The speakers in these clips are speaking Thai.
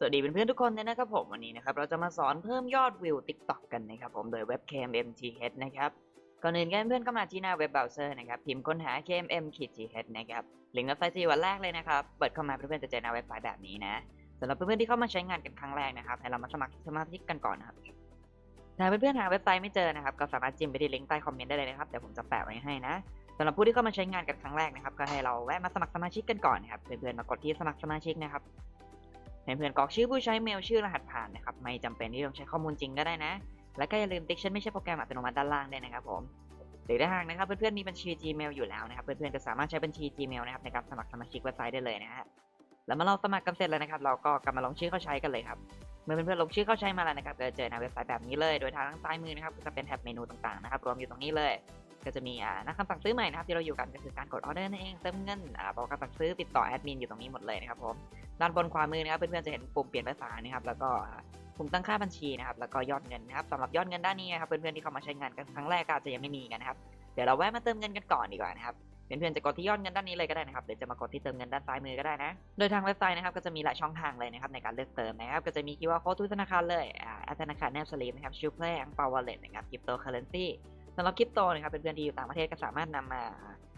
สวัสดีเพื่อนๆทุกคนเลยนะครับผมวันนี้นะครับเราจะมาสอนเพิ่มยอดวิว TikTok กันนะครับผมโดยเว็บ KMMTH นะครับก่อนอื่นกันเพื่อนก็มาที่หน้าเว็บเบราว์เซอร์นะครับพิมพ์ค้นหา KMM-TH นะครับลิงก์เว็บไซต์จะอยู่วันแรกเลยนะครับเปิดเข้ามาเพื่อนๆจะเจอหน้าเว็บไซต์แบบนี้นะสำหรับเพื่อนๆที่เข้ามาใช้งานกันครั้งแรกนะครับให้เรามาสมัครสมาชิกกันก่อนนะครับถ้าเพื่อนๆหาเว็บไซต์ไม่เจอนะครับก็สามารถจิ้มไปที่ลิงก์ใต้คอมเมนต์ได้เลยนะครับเดี๋ยวผมจะแปะไว้ให้นะสำหรับผู้ที่เข้ามาใช้งานกันครั้งแรกนะครับก็ให้เราแวะมาสมัครสมาชิกกันก่อนนะครับเพื่อนๆมากดที่สมัครสมาชิกนะครับ เพื่อนๆกรอกชื่อผู้ใช้เมลชื่อรหัสผ่านนะครับไม่จำเป็นที่ต้องใช้ข้อมูลจริงก็ได้นะ และก็อย่าลืมติ๊กฉันไม่ใช่โปรแกรมอัตโนมัติด้านล่างด้วยนะครับผมหรือถ้าหากนะครับเพื่อนๆมีบัญชี Gmail อยู่แล้วนะครับเพื่อนๆก็สามารถใช้บัญชี Gmail นะครับในการสมัครสมาชิกเว็บไซต์ได้เลยนะฮะแล้วเมื่อเราสมัครกันเสร็จแล้วนะครับ เราก็กลับมาลงชื่อเข้าใช้กันเลยครับเมื่อเพื่อนๆลงชื่อเข้าใช้มาแล้วนะครับก็จะเจอหน้าเว็บไซต์แบบนี้เลยโดยทางด้านซ้ายมือนะครับจะเป็นแท็บเมนูต่างๆนะครับรวมอยู่ตรงนี้เลย ก็จะมีอ่าน้าคำสั่งซื้อใหม่นะครับที่เราอยู่กันก็คือการกดออเดอร์นั่นเองเติมเงินอ่าบอกการสั่งซื้อติดต่อแอดมินอยู่ตรงนี้หมดเลยนะครับผม ด้านบนขวามือนะครับเพื่อนๆจะเห็นปุ่มเปลี่ยนภาษานะครับ แล้วก็ปุ่มตั้งค่าบัญชีนะครับ แล้วก็ยอดเงินนะครับสำหรับยอดเงินด้านนี้นะครับเพื่อนๆที่เข้ามาใช้งานกันครั้งแรกอาจจะยังไม่มีกันนะครับเดี๋ยวเราแวะมาเติมเงินกันก่อนดีกว่านะครับเพื่อนๆจะกดที่ยอดเงินด้านนี้เลยก็ได้นะครับหรือจะมากดที่เติมเงินด้านซ้ายมือก็ได้นะ โดยทางเว็บไซต์นะครับก็จะมีหลายช่องทางเลยนะครับในการเลือกเติมนะครับก็จะมี QR code ทุกธนาคารเลยอ่าแอปธนาคารแนบสลิปนะครับชิลเพลย์อังเปาวอลเล็ตนะครับคริปโตเคอเรนซีสำหรับคริปโตนะครับเพื่อนๆที่อยู่ต่างประเทศก็สามารถนำมา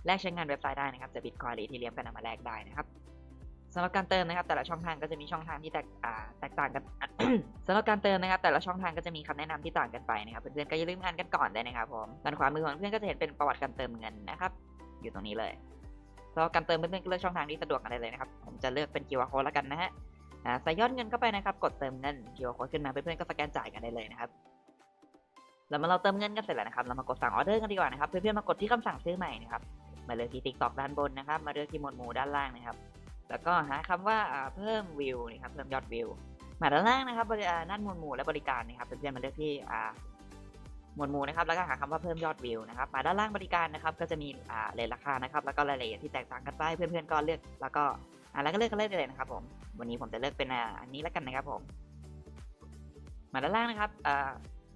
แลกใช้งานเว็บไซต์ได้นะครับจะบิตคอยหรืออีเรียมก็นำมาแลกได้นะครับ สำหรับการเติมนะครับแต่ละช่องทางก็จะมีช่องทางที่แตกแตกต่างกันสำหรับการเติมนะครับแต่ละช่องทางก็จะมีคำแนะนำที่ต่างกันไปนะครับเพื่อนๆก็อย่าลืมอ่านกันก่อนเลยนะครับผมด้านขวามือของเพื่อนก็จะเห็นเป็นประวัติการเติมเงินนะครับอยู่ตรงนี้เลยสำหรับการเติมเพื่อนๆก็เลือกช่องทางที่สะดวกกันได้เลยนะครับผมจะเลือกเป็น QR code แล้วกันนะฮะใส่ยอดเงินเข้าไปนะครับกดเติมเงิน QR code ขึ้นมาเพื่อนๆก็สแกนจ่ายกันได้เลยนะครับแล้วมื่อเราเติมเงินกันเสร็จแล้วนะครับเรามากดสั่งออเดอร์กันดีกว่านะครับเพื่อนๆมากดที่คำสั่งซื้อใหม่นะครับมาเลือกที่ TikTok ด้านบนนะครับมาเลือกที่หมวดหมู่ด้านล่างนะครับ แล้วก็หาคำว่าอ่าเพิ่มวิวนะครับเพิ่มยอดวิวมาด้านล่างนะครับบริอ่าด้านหมวดหมู่และบริการนะครับเพื่อนๆมาเลือกที่หมวดหมู่นะครับแล้วก็หาคำว่าเพิ่มยอดวิวนะครับมาด้านล่างบริการนะครับก็จะมีเลทราคานะครับแล้วก็รายละเอียดที่แตกต่างกันไปเพื่อนๆก็เลือกแล้วก็แล้วก็เลือกกันเลยได้เลยนะครับผมวันนี้ผมจะเลือกเป็นอันนี้แล้วกันนะครับผม มาด้านล่างนะครับ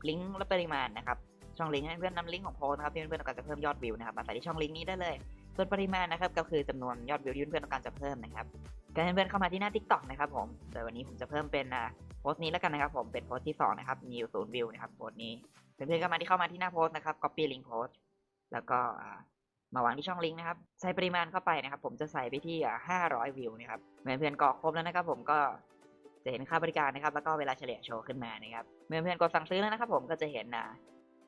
ลิงก์และปริมาณนะครับช่องลิงก์ให้เพื่อนนำลิงก์ของโพสนะครับที่เพื่อนๆต้องการจะเพิ่มยอดวิวนะครับมาใส่ที่ช่องลิงก์นี้ได้เลย ส่วนปริมาณนะครับก็คือจำนวนยอดวิวที่เพื่อนต้องการจะเพิ่มนะครับก็ให้เพื่อนเข้ามาที่หน้า TikTok นะครับผมโดยวันนี้ผมจะเพิ่มเป็นอ่าโพสต์นี้แล้วกันนะครับ ผมเป็นโพสต์ที่2นะครับมีอยู่ศูนย์วิวนะครับโพสต์นี้เพื่อนๆก็มาที่เข้ามาที่หน้าโพสต์นะครับ copy link post แล้วก็มาวางที่ช่องลิงก์นะครับ ใส่ปริมาณเข้าไปนะครับ ผมจะใส่ไปที่อ่า500 วิวนะครับเมื่อเพื่อนๆกรอกครบแล้วนะครับ ผมก็จะเห็นค่าบริการนะครับ แล้วก็เวลาเฉลี่ยโชว์ขึ้นมานะครับเมื่อเพื่อนๆกดสั่งซื้อแล้วนะครับ ผมก็จะเห็นอ่า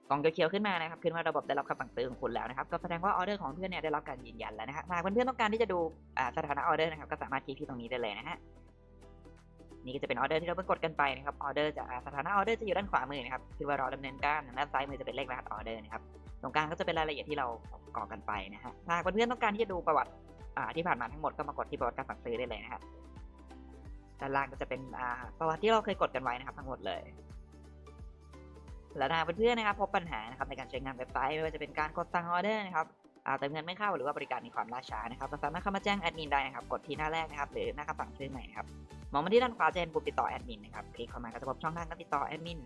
กล่องเขียวๆขึ้นมานะครับขึ้นว่าระบบได้รับคำสั่งซื้อของคุณแล้วนะครับก็แสดงว่าออเดอร์ของเพื่อนเนี่ยได้รับการยืนยันแล้วนะฮะหากเพื่อนๆต้องการที่จะดูสถานะออเดอร์นะครับก็สามารถคลิกที่ตรงนี้ได้เลยนะฮะนี่ก็จะเป็นออเดอร์ที่เราเพิ่งกดกันไปนะครับออเดอร์จะสถานะออเดอร์จะอยู่ด้านขวามือนะครับคือว่ารอดำเนินการด้านซ้ายมือจะเป็นเลขรหัสออเดอร์นะครับตรงกลางก็จะเป็นรายละเอียดที่เรากรอกกันไปนะฮะหากเพื่อนๆต้องการที่จะดูประวัติที่ผ่านมาทั้งหมดก็มากดที่ประวัติการสั่งซื้อได้เลยนะครับด้านล่างก็จะเป็นประวัติที่เราเคยกดกันไว้นะครับทั้งหมดเลย แล้วนะเพื่อนๆนะครับพบปัญหานะครับในการใช้งานเว็บไซต์ไม่ว่าจะเป็นการกดสั่งออเดอร์นะครับอาเติมเงินไม่เข้าหรือว่าบริการมีความล่าช้านะครับก็สามารถเข้ามาแจ้งแอดมินได้นะครับกดที่หน้าแรกนะครับหรือหน้าคำสั่งซื้อใหม่ครับมองมาที่ด้านขวาจะเห็นปุ่มติดต่อแอดมินนะครับคลิกเข้ามาก็จะพบช่องทางการติดต่อแอดมิน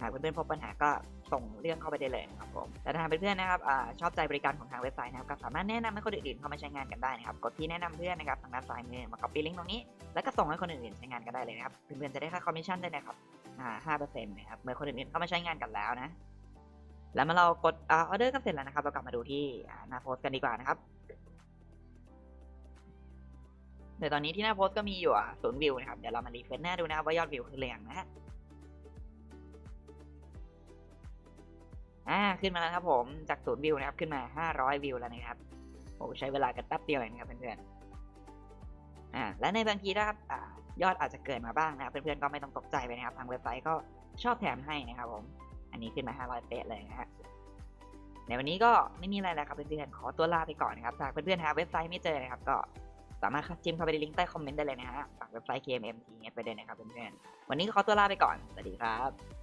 หากเพื่อนๆพบปัญหาก็ส่งเรื่องเข้าไปได้เลยนะครับผมแต่ถ้าเพื่อนๆนะครับอชอบใจบริการของทางเว็บไซต์นะครับก็สามารถแนะนำให้คนอื่นๆเข้ามาใช้งานกันได้นะครับกดที่แนะนำเพื่อนนะครับทางด้านซ้ายมือมา copy ลิงก์ตรงนี้ แล้วก็ส่งให้คนอื่นๆใช้งานกันได้เลยนะครับเพื่อนๆจะได้ค่าคอมมิชชั่นด้วยนะครับห้าเปอร์เซ็นต์นะครับเมื่อคนอื่นๆเข้ามาใช้งานกันแล้วนะแล้วเมื่อเรากดออเดอร์กันเสร็จแล้วนะครับ เรากลับมาดูที่หน้าโพสต์กันดีกว่านะครับเดี๋ยวตอนนี้ที่หน้าโพสต์ก็มีอยู่อะศูนย์วิวนะครับ เดี๋ยวเรามารีเฟรชหน้าดูนะครับว่ายอดวิวคือแรงนะฮะ อ่าขึ้นมาแล้วครับผมจากศูนย์วิวนะครับขึ้นมาห้าร้อยวิวแล้วนะครับโอ้ใช้เวลากันแป๊บเดียวเองครับเพื่อนๆอ่าและในบางทีนะครับอ่ายอดอาจจะเกิดมาบ้างนะครับเพื่อนๆก็ไม่ต้องตกใจไปนะครับ ทางเว็บไซต์ก็ชอบแถมให้นะครับผม อันนี้ขึ้นมา 500 เป๊ะเลยนะฮะในวันนี้ก็ไม่มีอะไรแล้วครับเพื่อนๆขอตัวลาไปก่อนนะครับหากเพื่อนๆหาเว็บไซต์ไม่เจอนะครับก็สามารถจิ้มเข้าไปในลิงก์ใต้คอมเมนต์ได้เลยนะฮะฝากเว็บไซต์ KMMT ไปด้วยนะครับเพื่อนๆวันนี้ก็ขอตัวลาไปก่อนสวัสดีครับ